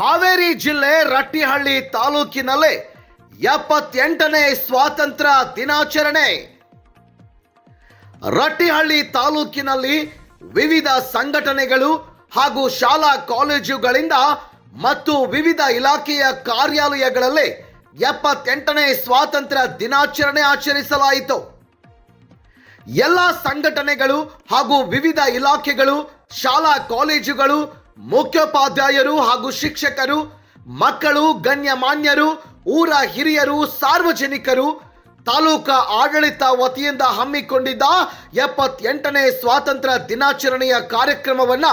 ಹಾವೇರಿ ಜಿಲ್ಲೆ ರಟ್ಟಿಹಳ್ಳಿ ತಾಲೂಕಿನಲ್ಲಿ ಎಪ್ಪತ್ತೆಂಟನೇ ಸ್ವಾತಂತ್ರ್ಯ ದಿನಾಚರಣೆ. ರಟ್ಟಿಹಳ್ಳಿ ತಾಲೂಕಿನಲ್ಲಿ ವಿವಿಧ ಸಂಘಟನೆಗಳು ಹಾಗೂ ಶಾಲಾ ಕಾಲೇಜುಗಳಿಂದ ಮತ್ತು ವಿವಿಧ ಇಲಾಖೆಯ ಕಾರ್ಯಾಲಯಗಳಲ್ಲಿ ಎಪ್ಪತ್ತೆಂಟನೇ ಸ್ವಾತಂತ್ರ್ಯ ದಿನಾಚರಣೆ ಆಚರಿಸಲಾಯಿತು. ಎಲ್ಲ ಸಂಘಟನೆಗಳು ಹಾಗೂ ವಿವಿಧ ಇಲಾಖೆಗಳು, ಶಾಲಾ ಕಾಲೇಜುಗಳು ಮುಖ್ಯೋಪಾಧ್ಯಾಯರು ಹಾಗೂ ಶಿಕ್ಷಕರು, ಮಕ್ಕಳು, ಗಣ್ಯಮಾನ್ಯರು, ಊರ ಹಿರಿಯರು, ಸಾರ್ವಜನಿಕರು, ತಾಲೂಕ ಆಡಳಿತ ವತಿಯಿಂದ ಹಮ್ಮಿಕೊಂಡಿದ್ದ ಎಪ್ಪತ್ತೆಂಟನೇ ಸ್ವಾತಂತ್ರ್ಯ ದಿನಾಚರಣೆಯ ಕಾರ್ಯಕ್ರಮವನ್ನ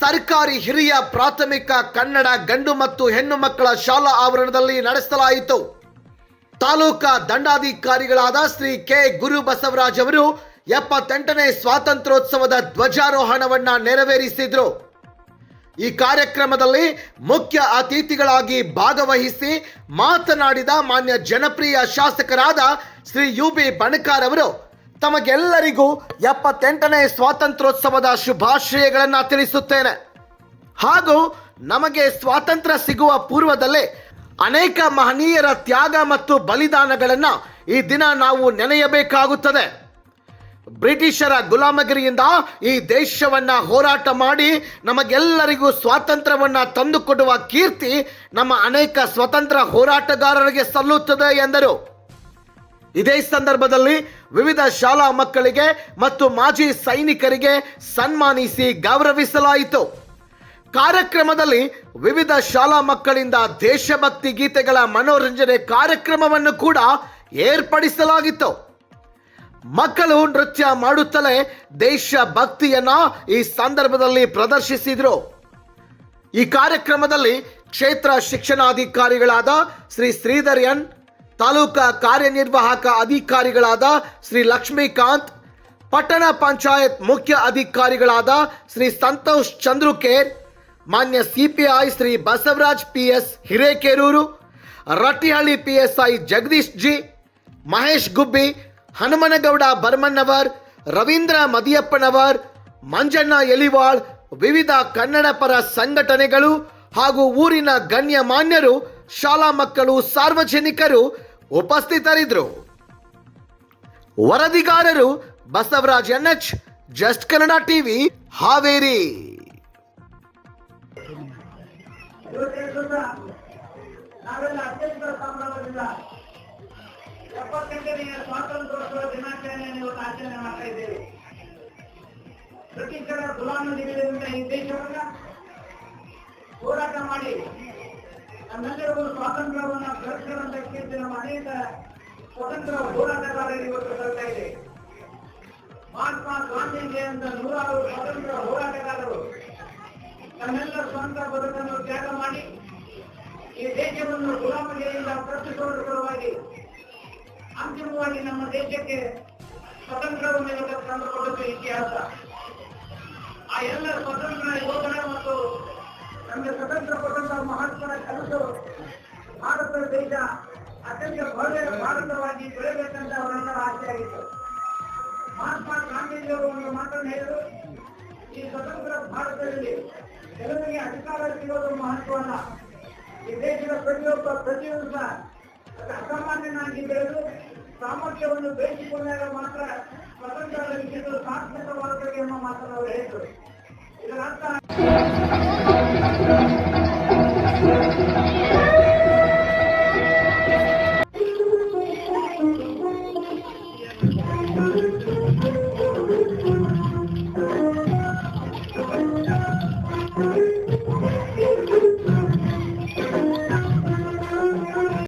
ಸರ್ಕಾರಿ ಹಿರಿಯ ಪ್ರಾಥಮಿಕ ಕನ್ನಡ ಗಂಡು ಮತ್ತು ಹೆಣ್ಣು ಮಕ್ಕಳ ಶಾಲಾ ಆವರಣದಲ್ಲಿ ನಡೆಸಲಾಯಿತು. ತಾಲೂಕ ದಂಡಾಧಿಕಾರಿಗಳಾದ ಶ್ರೀ ಕೆ. ಗುರು ಬಸವರಾಜ್ ಅವರು ಎಪ್ಪತ್ತೆಂಟನೇ ಸ್ವಾತಂತ್ರ್ಯೋತ್ಸವದ ಧ್ವಜಾರೋಹಣವನ್ನ ನೆರವೇರಿಸಿದ್ರು. ಈ ಕಾರ್ಯಕ್ರಮದಲ್ಲಿ ಮುಖ್ಯ ಅತಿಥಿಗಳಾಗಿ ಭಾಗವಹಿಸಿ ಮಾತನಾಡಿದ ಮಾನ್ಯ ಜನಪ್ರಿಯ ಶಾಸಕರಾದ ಶ್ರೀ ಯು ಬಿ ಬಣಕಾರ್ ಅವರು, ತಮಗೆಲ್ಲರಿಗೂ ಎಪ್ಪತ್ತೆಂಟನೇ ಸ್ವಾತಂತ್ರ್ಯೋತ್ಸವದ ಶುಭಾಶಯಗಳನ್ನು ತಿಳಿಸುತ್ತೇನೆ. ಹಾಗೂ ನಮಗೆ ಸ್ವಾತಂತ್ರ್ಯ ಸಿಗುವ ಪೂರ್ವದಲ್ಲೇ ಅನೇಕ ಮಹನೀಯರ ತ್ಯಾಗ ಮತ್ತು ಬಲಿದಾನಗಳನ್ನು ಈ ದಿನ ನಾವು ನೆನೆಯಬೇಕಾಗುತ್ತದೆ. ಬ್ರಿಟಿಷರ ಗುಲಾಮಗಿರಿಯಿಂದ ಈ ದೇಶವನ್ನ ಹೋರಾಟ ಮಾಡಿ ನಮಗೆಲ್ಲರಿಗೂ ಸ್ವಾತಂತ್ರ್ಯವನ್ನ ತಂದುಕೊಡುವ ಕೀರ್ತಿ ನಮ್ಮ ಅನೇಕ ಸ್ವತಂತ್ರ ಹೋರಾಟಗಾರರಿಗೆ ಸಲ್ಲುತ್ತದೆ ಎಂದರು. ಇದೇ ಸಂದರ್ಭದಲ್ಲಿ ವಿವಿಧ ಶಾಲಾ ಮಕ್ಕಳಿಗೆ ಮತ್ತು ಮಾಜಿ ಸೈನಿಕರಿಗೆ ಸನ್ಮಾನಿಸಿ ಗೌರವಿಸಲಾಯಿತು. ಕಾರ್ಯಕ್ರಮದಲ್ಲಿ ವಿವಿಧ ಶಾಲಾ ಮಕ್ಕಳಿಂದ ದೇಶಭಕ್ತಿ ಗೀತೆಗಳ ಮನೋರಂಜನೆ ಕಾರ್ಯಕ್ರಮವನ್ನು ಕೂಡ ಏರ್ಪಡಿಸಲಾಗಿತ್ತು. ಮಕ್ಕಳು ನೃತ್ಯ ಮಾಡುತ್ತಲೇ ದೇಶ ಭಕ್ತಿಯನ್ನ ಈ ಸಂದರ್ಭದಲ್ಲಿ ಪ್ರದರ್ಶಿಸಿದರು. ಈ ಕಾರ್ಯಕ್ರಮದಲ್ಲಿ ಕ್ಷೇತ್ರ ಶಿಕ್ಷಣಾಧಿಕಾರಿಗಳಾದ ಶ್ರೀ ಶ್ರೀಧರ್ ಎನ್, ತಾಲೂಕಾ ಕಾರ್ಯನಿರ್ವಾಹಕ ಅಧಿಕಾರಿಗಳಾದ ಶ್ರೀ ಲಕ್ಷ್ಮೀಕಾಂತ್, ಪಟ್ಟಣ ಪಂಚಾಯತ್ ಮುಖ್ಯ ಅಧಿಕಾರಿಗಳಾದ ಶ್ರೀ ಸಂತೋಷ್ ಚಂದ್ರುಕೇರ್, ಮಾನ್ಯ CPI Shri Basavaraj PS Hirekerur, Rattihalli PSI Jagadish G, Mahesh Gubbi Hanumanagouda Barmannavar, Ravindra Madiyappanavar, Manjanna Eliwal, ವಿವಿಧ ಕನ್ನಡ ಪರ ಸಂಘಟನೆಗಳು ಹಾಗೂ ಊರಿನ ಗಣ್ಯಮಾನ್ಯರು ಶಾಲಾ ಮಕ್ಕಳು, ಸಾರ್ವಜನಿಕರು ಉಪಸ್ಥಿತರಿದ್ದರು. ವರದಿಗಾರರು Basavaraj NH, just Kannada TV, Haveri. ಎಪ್ಪತ್ತೆಂಟನೆಯ ಸ್ವಾತಂತ್ರ್ಯೋತ್ಸವ ದಿನಾಚರಣೆಯನ್ನು ಇವತ್ತು ಆಚರಣೆ ಮಾಡ್ತಾ ಇದ್ದೇವೆ. ಬ್ರಿಟಿಷರ ಗುಲಾಮಗಿರಿಯಿಂದ ಈ ದೇಶವನ್ನ ಹೋರಾಟ ಮಾಡಿ, ನಮ್ಮೆಲ್ಲರಿಗೂ ಸ್ವಾತಂತ್ರ್ಯವನ್ನು ಗಳಿಸಿರುವಂತ ಕೀರ್ತಿ ನಮ್ಮ ಅನೇಕ ಸ್ವತಂತ್ರ ಹೋರಾಟಗಾರರು ಇವತ್ತು ಬರ್ತಾ ಇದೆ. ಮಹಾತ್ಮ ಗಾಂಧೀಜಿ ಅಂತ ನೂರಾರು ಸ್ವತಂತ್ರ ಹೋರಾಟಗಾರರು ತಮ್ಮೆಲ್ಲ ಸ್ವಂತ ಬದುಕನ್ನು ತ್ಯಾಗ ಮಾಡಿ, ಈ ದೇಶವನ್ನು ಗುಲಾಮಗಿರಿಯಿಂದ ಪ್ರಸ್ತುತ ಅಂತಿಮವಾಗಿ ನಮ್ಮ ದೇಶಕ್ಕೆ ಸ್ವತಂತ್ರವನ್ನು ಮೇಲೆ ತಂದುಕೊಡುವ ಇತಿಹಾಸ. ಆ ಎಲ್ಲ ಸ್ವತಂತ್ರ ಯೋಧರ ಮತ್ತು ನಮಗೆ ಸ್ವತಂತ್ರ ಕೊಟ್ಟಂತಹ ಮಹತ್ವದ ಕೆಲಸ ಭಾರತ ದೇಶ ಅತ್ಯಂತ ಭವ್ಯ ಭಾರತವಾಗಿ ಬೆಳೆಯಬೇಕಂತ ಅವರೆಲ್ಲರ ಆಸೆ ಆಗಿತ್ತು. ಮಹಾತ್ಮ ಗಾಂಧೀಜಿಯವರು ಒಂದು ಮಾತನ್ನು ಹೇಳಿದರು, ಈ ಸ್ವತಂತ್ರ ಭಾರತದಲ್ಲಿ ಕೆಲವರಿಗೆ ಅಧಿಕಾರ ಸಿಗೋದು ಮಹತ್ವವಲ್ಲ ಈ ದೇಶದ ಪ್ರತಿಯೊಬ್ಬ ಪ್ರತಿಯೊಂದು ಸಹ ಅಸಾಮಾನ್ಯನಾಗಿ ಬೆಳೆದು ಸಾಮರ್ಥ್ಯವನ್ನು ಬೆಳೆಸಿಕೊಂಡಾಗ ಮಾತ್ರ ಪ್ರಪಂಚದ ವಿಷಯಗಳು ಸಾರ್ಥಕವಾಗುತ್ತದೆ ಎಂಬ ಮಾತ್ರ ಅವರು ಹೇಳಿದರು ಇದರ ಅರ್ಥ